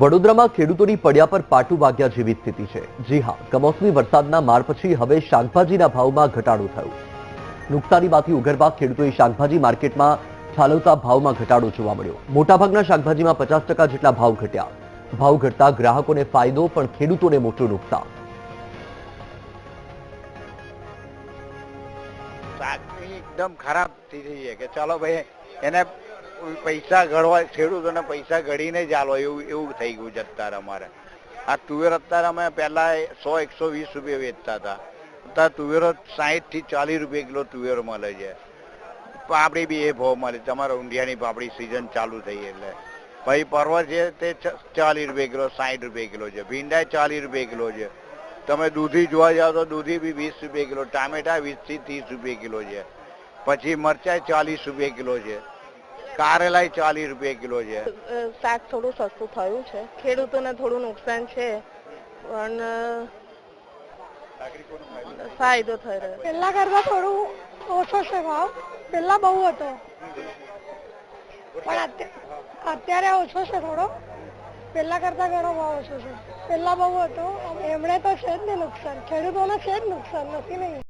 વડોદરામાં ખેડૂતોની પડ્યા પર પાટું વાગ્યા જેવી સ્થિતિ છે. જી હા, કમોસમી વરસાદના માર પછી હવે શાકભાજીના ભાવમાં ઘટાડો થયો. નુકસાનીમાંથી ઉઘરવા ખેડૂતોએ શાકભાજી માર્કેટમાં ઠાલવતા ભાવમાં ઘટાડો જોવા મળ્યો. મોટાભાગના શાકભાજીમાં પચાસ ટકા જેટલા ભાવ ઘટ્યા. ભાવ ઘટતા ગ્રાહકોને ફાયદો, પણ ખેડૂતોને મોટું નુકસાન. એકદમ ખરાબ થઈ રહી છે કે ચાલો ભાઈ, એને પૈસા ગળવા ખેડૂતોને પૈસા ગળીને જ આલો, એવું એવું થઈ ગયું છે અત્યારે અમારે. આ તુવેર અત્યારે અમે પહેલાં સો, એકસો વીસ રૂપિયા વેચતા હતા. અત્યારે તુવેરો સાહીઠથી ચાલીસ રૂપિયા કિલો તુવેરો મળે છે. પાપડી બી એ ભાવ મળે. તમારે ઊંધિયાની પાપડી સિઝન ચાલુ થઈ એટલે. ભાઈ પરવર છે તે ચાલીસ રૂપિયા કિલો, સાહીઠ રૂપિયા કિલો છે. ભીંડા ચાલીસ રૂપિયા કિલો છે. તમે દૂધી જોવા જાઓ તો દૂધી બી વીસ રૂપિયા કિલો, ટામેટા વીસથી ત્રીસ રૂપિયા કિલો છે. પછી મરચાં ચાલીસ રૂપિયા કિલો છે. કારેલાય ચાલીસ રૂપિયા કિલો છે. શાક થોડું સસ્તું થયું છે. ખેડૂતોને થોડું નુકસાન છે પણ ફાયદો થઈ રહ્યો પેલા કરતા થોડું ઓછો છે ભાવ. પેલા બહુ હતો. પણ અત્યારે ઓછો છે થોડો. પહેલા કરતા ઘણો ભાવ ઓછો છે. પહેલા બહુ હતો. એમણે તો છે જ ને નુકસાન. ખેડૂતોને છે જ નુકસાન નથી નહીં.